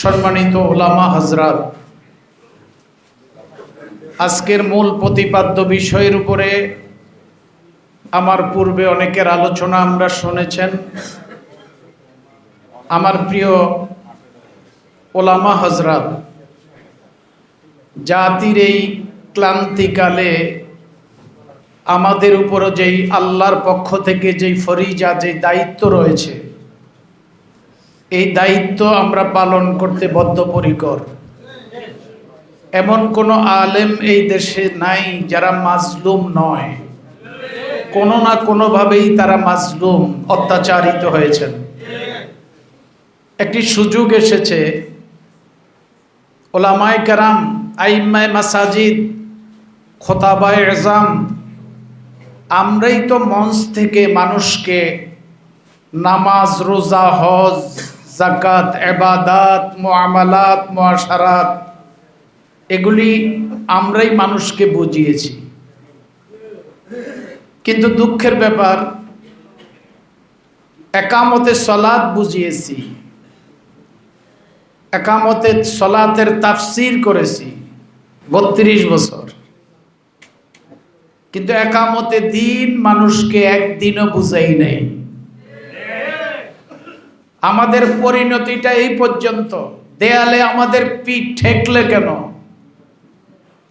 সম্মানিত ওলামা হজরত আজকের মূল প্রতিপাদ্য বিষয়ের উপরে আমার পূর্বে অনেকের আলোচনা আমরা শুনেছেন। আমার প্রিয় ওলামা হজরত জাতির এই ক্লান্তিকালে আমাদের উপরও যেই আল্লাহর পক্ষ থেকে যেই ফরিজা, যেই দায়িত্ব রয়েছে এই দায়িত্ব আমরা পালন করতে বদ্ধপরিকর। এমন কোনো আলেম এই দেশে নাই যারা মাজলুম নয়। কোনো না কোনোভাবেই তারা মাজলুম, অত্যাচারিত হয়েছেন। একটি সুযোগ এসেছে। ওলামায় কারাম, আইম্মায় মাসাজিদ, খোতাবায় এজাম আমরাই তো মঞ্চ থেকে মানুষকে নামাজ, রোজা, হজ জাকাত এবাদাত মোয়ামালাত মোয়াশারাত এগুলি আমরাই মানুষকে বুঝিয়েছি। কিন্তু দুঃখের ব্যাপার, একামতে সলাদ বুঝিয়েছি, একামতে সলাতের তাফসির করেছি, বত্রিশ বছর। কিন্তু একামতে দিন মানুষকে একদিনও বুঝাই নেই। আমাদের পরিণতিটা এই পর্যন্ত। দেয়ালে আমাদের পিঠ ঠেকলে কেন?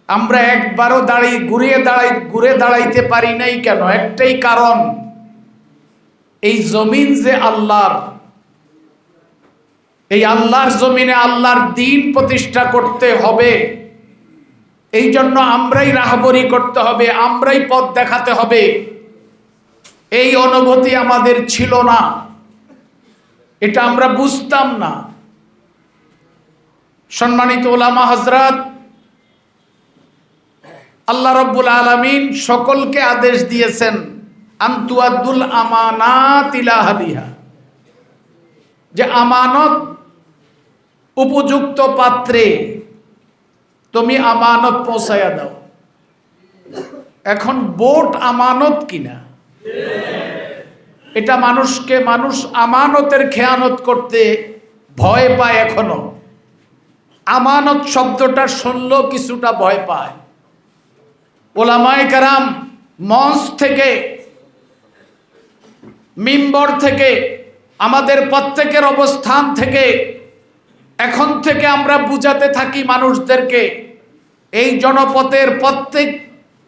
আমরা একবারও দাঁড়িয়ে, ঘুরিয়ে দাঁড়াই, ঘুরে দাঁড়াইতে পারি নাই কেন? একটাই কারণ, এই জমিন যে আল্লাহর, এই আল্লাহর জমিনে আল্লাহর দিন প্রতিষ্ঠা করতে হবে, এই জন্য আমরাই রাহবরি করতে হবে, আমরাই পথ দেখাতে হবে। এই অনুভূতি আমাদের ছিল না। এটা আমরা বুঝতাম না। সম্মানিত ওলামা হজরত আল্লাহ রব্বুল আলমিন সকলকে আদেশ দিয়েছেন আন্তুয়াদুল আমানাত ইলাহালিহা যে আমানত উপযুক্ত পাত্রে তুমি আমানত পৌঁছাইয়া দাও। এখন বোট আমানত কিনা? এটা মানুষকে, মানুষ আমানতের খেয়ানত করতে ভয় পায় এখনও। আমানত শব্দটা শুনলেও কিছুটা ভয় পায়। ওলামায় কারাম মঞ্চ থেকে, মিম্বর থেকে, আমাদের প্রত্যেকের অবস্থান থেকে, এখন থেকে আমরা বুঝাতে থাকি মানুষদেরকে, এই জনপথের প্রত্যেক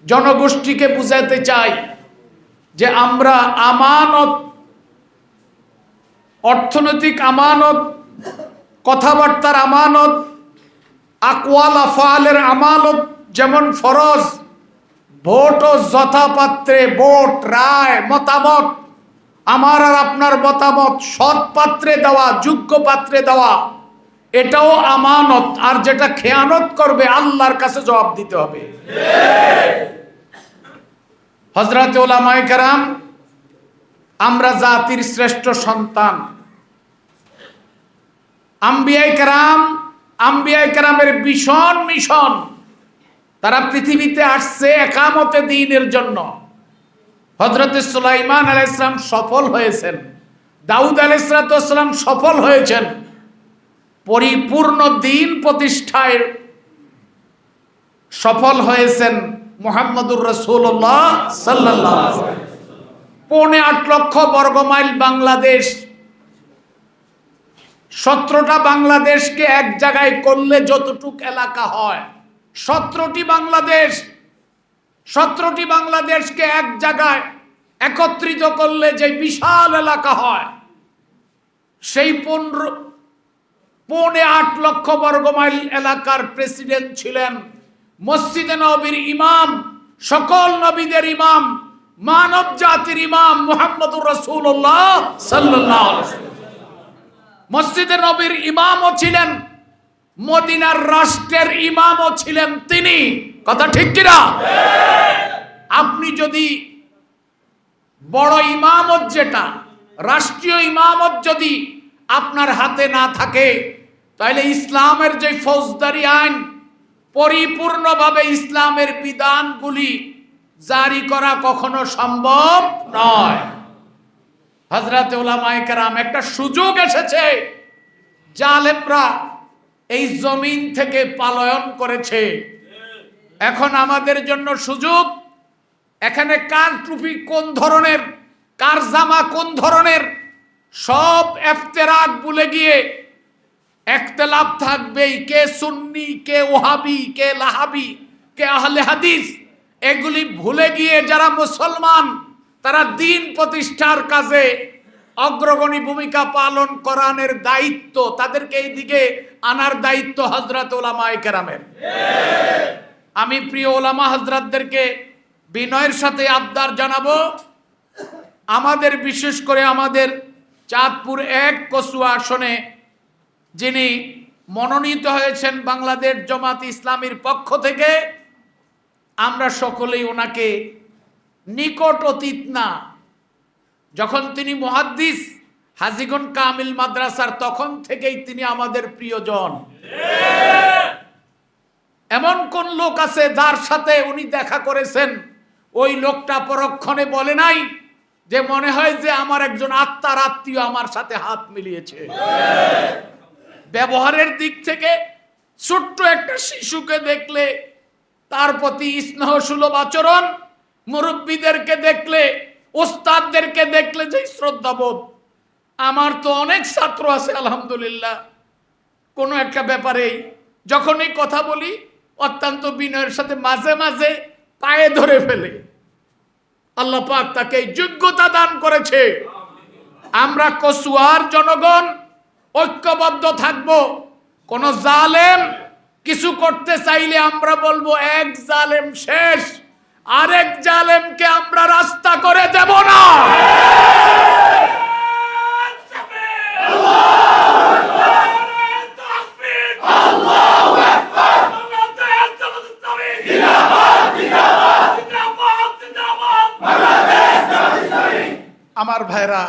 জনগোষ্ঠীকে বুঝাতে চাই। যে আমরা আমানত, অর্থনৈতিক আমানত, কথাবার্তার আমানত, আকওয়াল আফালের আমানত, যেমন ফরজ, ভোট ও যথাপাত্রে ভোট, রায়, মতামত, আমার আর আপনার মতামত সৎ পাত্রে দেওয়া যোগ্য পাত্রে দেওয়া, এটাও আমানত। আর যেটা খেয়ানত করবে, আল্লাহর কাছে জবাব দিতে হবে। হজরত ওলামায় কারাম, আমরা জাতির শ্রেষ্ঠ সন্তান। আম্বিয়াই কারাম আম্বিয়াই কারামের ভীষণ মিশন তারা পৃথিবীতে আসছে একামতে দিনের জন্য। হজরত সুলাইমান আল ইসলাম সফল হয়েছেন, দাউদ আল সফল হয়েছেন। পরিপূর্ণ দিন প্রতিষ্ঠায় সফল হয়েছেন। মোহাম্মদুর রসুল্লাহ সাল্লাহ পৌনে আট লক্ষ বর্গমাইল বাংলাদেশ। সতেরোটা বাংলাদেশকে এক জায়গায় করলে যতটুক এলাকা হয়, সতেরোটি বাংলাদেশ, সতেরোটি বাংলাদেশকে এক জায়গায় একত্রিত করলে যে বিশাল এলাকা হয়, সেই পনেরো, পৌনে আট লক্ষ বর্গমাইল এলাকার প্রেসিডেন্ট ছিলেন মসজিদে নবীর ইমাম, সকল নবীদের ইমাম, মানব জাতির ইমাম মোহাম্মদুর রসুল্লাহ সাল্লাহ মসজিদে নবীর ইমামও ছিলেন, মদিনার রাষ্ট্রের ইমামও ছিলেন তিনি। কথা ঠিক কিনা? আপনি যদি বড় ইমামত যেটা, রাষ্ট্রীয় ইমামত যদি আপনার হাতে না থাকে, তাহলে ইসলামের যে ফৌজদারি আইন পরিপূর্ণভাবে ইসলামের বিধানগুলি জারি করা কখনো সম্ভব নয়। হজরত ওলামায় একটা সুযোগ এসেছে। জালেমরা এই জমিন থেকে পালয়ন করেছে। এখন আমাদের জন্য সুযোগ, এখানে কার টুপি কোন ধরনের, কার জামা কোন ধরনের, সব এফতেরাক ভুলে গিয়ে একতলাপ থাকবেই, কে সুন্নি, কে ওহাবি, কে লাহাবি, কে আহলে হাদিস, এগুলি ভুলে গিয়ে যারা মুসলমান, তারা দিন প্রতিষ্ঠার কাজে অগ্রগণী ভূমিকা পালন করানোর দায়িত্ব, তাদেরকে এই দিকে আনার দায়িত্ব হজরত ওলামায়ে কেরামের। আমি প্রিয় ওলামা হজরতদেরকে বিনয়ের সাথে আবদার জানাব, আমাদের বিশেষ করে আমাদের চাঁদপুর এক কসুয়া আসনে যিনি মনোনীত হয়েছেন বাংলাদেশ জামাত ইসলামীর পক্ষ থেকে, আমরা সকলেই ওনাকে নিকট অতীত না। যখন তিনি মহাদ্দিস হাজিগন কামিল মাদ্রাসার, তখন থেকেই তিনি আমাদের প্রিয়জন। এমন কোন লোক আছে যার সাথে উনি দেখা করেছেন? ওই লোকটা পরক্ষণে বলে নাই যে মনে হয় যে আমার একজন আত্মার আত্মীয় আমার সাথে হাত মিলিয়েছে। ব্যবহারের দিক থেকে ছোট্ট একটা শিশুকে দেখলে তার প্রতি স্নেহ সুলভ আচরণ, মুরব্বীদেরকে দেখলে, ওস্তাদদেরকে দেখলে যে শ্রদ্ধাবোধ। আমার তো অনেক ছাত্র আছে, আলহামদুলিল্লাহ। কোনো একটা ব্যাপারেই যখনই কথা বলি, অত্যন্ত বিনয়ের সাথে মাঝে মাঝে পায়ে ধরে ফেলে। আল্লাহ পাক তাকে যোগ্যতা দান করেছে। আমরা কসুয়ার জনগণ ঐক্যবদ্ধ থাকব। কোন জালেম কিছু করতে চাইলে আমরা বলব, এক জালেম শেষ, আরেক জালেমকে আমরা রাস্তা করে দেব না। আমার ভাইরা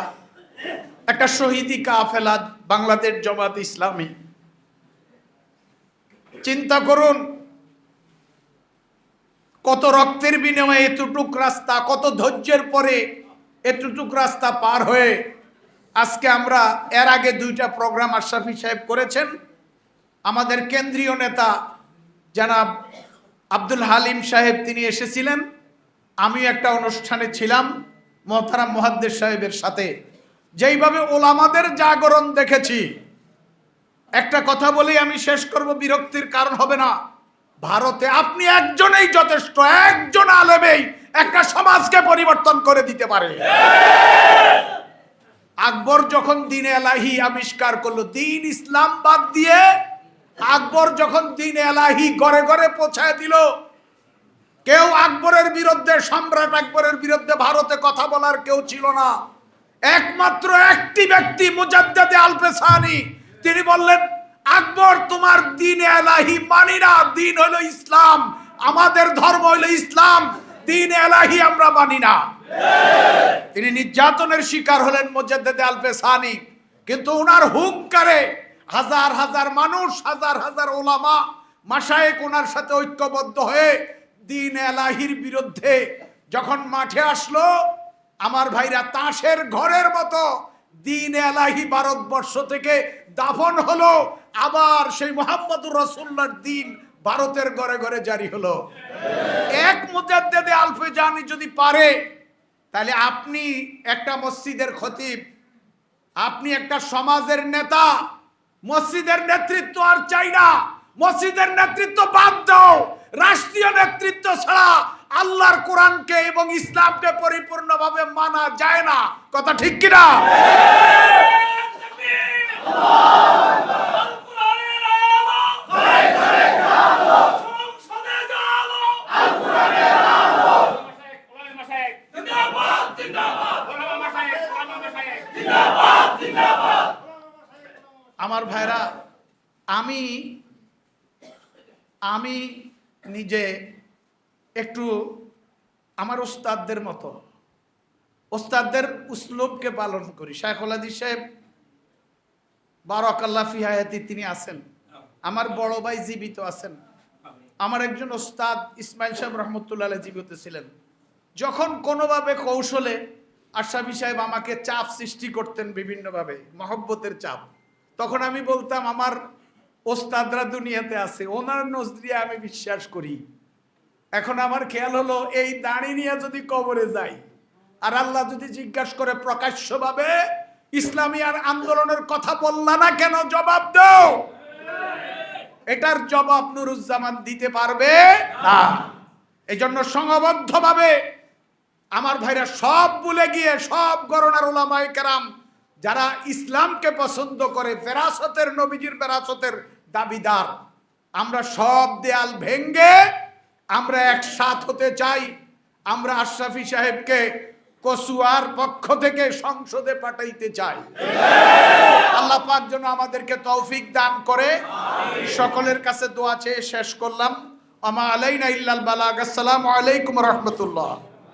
একটা শহীদি কাফেলা বাংলাদেশ জমাত ইসলামী। চিন্তা করুন, কত রক্তের বিনিময়ে এতটুক রাস্তা, কত ধৈর্যের পরে এতটুক রাস্তা পার হয়ে আজকে আমরা এর আগে দুইটা প্রোগ্রাম আশরাফি সাহেব করেছেন। আমাদের কেন্দ্রীয় নেতা জানাব আব্দুল হালিম সাহেব তিনি এসেছিলেন। আমি একটা অনুষ্ঠানে ছিলাম, মহতারাম মহাদ্দেশ সাহেবের সাথে। যেইভাবে ওলামাদের জাগরণ দেখেছি, একটা কথা বলেই আমি শেষ করব, বিরক্তির কারণ হবে না। ভারতে আপনি একজনেই যথেষ্ট, একজন আলেমেই একটা সমাজকে পরিবর্তন করে দিতে পারে। আকবর যখন দিন এলাহি আবিষ্কার করল, দিন ইসলাম বাদ দিয়ে আকবর যখন দিন এলাহি ঘরে ঘরে পৌঁছায় দিল, কেউ আকবরের বিরুদ্ধে, সম্রাট আকবরের বিরুদ্ধে ভারতে কথা বলার কেউ ছিল না। একমাত্র একটি ব্যক্তি মুজাদ্দাদে আলপেসানি তিনি বললেন, আকবর, তোমার দিন এলাহি মানি না, দিন হলো ইসলাম। আমাদের ধর্ম হলো ইসলাম, দিন এলাহি আমরা মানি না। তিনি নির্যাতনের শিকার হলেন মুজাদ্দাদে আলপেসানি কিন্তু ওনার হুঙ্কারে হাজার হাজার মানুষ, হাজার হাজার ওলামা মাসায়েক ওনার সাথে ঐক্যবদ্ধ হয়ে দিন এলাহির বিরুদ্ধে যখন মাঠে আসলো আমার ভাইরা তাসের ঘরের মতো দিন এলাহি ভারতবর্ষ থেকে দাফন হলো, আবার সেই মোহাম্মদুর রসুল্লার দিন ভারতের ঘরে ঘরে জারি হলো। এক মুজাদ্দেদে আলফে জানি যদি পারে, তাহলে আপনি একটা মসজিদের খতিব, আপনি একটা সমাজের নেতা, মসজিদের নেতৃত্ব আর চাই না। মসজিদের নেতৃত্ব বাদ দাও, রাষ্ট্রীয় নেতৃত্ব ছাড়া আল্লাহর কোরআনকে এবং ইসলামকে পরিপূর্ণভাবে মানা যায় না। কথা ঠিক কিনা? আমার ভাইরা, আমি আমি নিজে একটু আমার ওস্তাদদের মতো। ওস্তাদদের উসলুবকে পালন করি। শায়খুল হাদিস সাহেব বারকাল্লা ফিহায়াতি তিনি আছেন। আমার বড় ভাই জীবিত আছেন। আমার একজন ওস্তাদ ইসমাইল সাহেব রহমতুল্লাহ জীবিত ছিলেন। যখন কোনোভাবে কৌশলে আশাফি সাহেব আমাকে চাপ সৃষ্টি করতেন বিভিন্নভাবে, মহব্বতের চাপ, তখন আমি বলতাম, আমার ওস্তাদরা দুনিয়াতে আছে, ওনার নজরিয়া আমি বিশ্বাস করি। এখন আমার খেয়াল হলো, এই দাড়ি নিয়ে যদি কবরে যাই, আর আল্লাহ যদি জিজ্ঞাসা করে প্রকাশ্যভাবে, ইসলামী আর আন্দোলনের কথা বললা না কেন, জবাব দাও। এটার জবাব নুরুজ্জামান দিতে পারবে না। এই জন্য সংবদ্ধভাবে আমার ভাইরা সব ভুলে গিয়ে, সব গরনার ওলামায় কেরাম, যারা ইসলামকে পছন্দ করে, ফেরাসতের নবীজির ফেরাসতের দাবিদার, আমরা সব দেয়াল ভেঙ্গে আমরা একসাথ হতে চাই। আমরা আশরাফি সাহেবকে কসুয়ার পক্ষ থেকে সংসদে পাঠাইতে চাই। আল্লাহ পাক যেন আমাদেরকে তৌফিক দান করে। সকলের কাছে দোয়া চেয়ে শেষ করলাম। আমা আলাইনা ইল্লাল বালাগ। আসসালামু আলাইকুম রহমতুল্লাহ।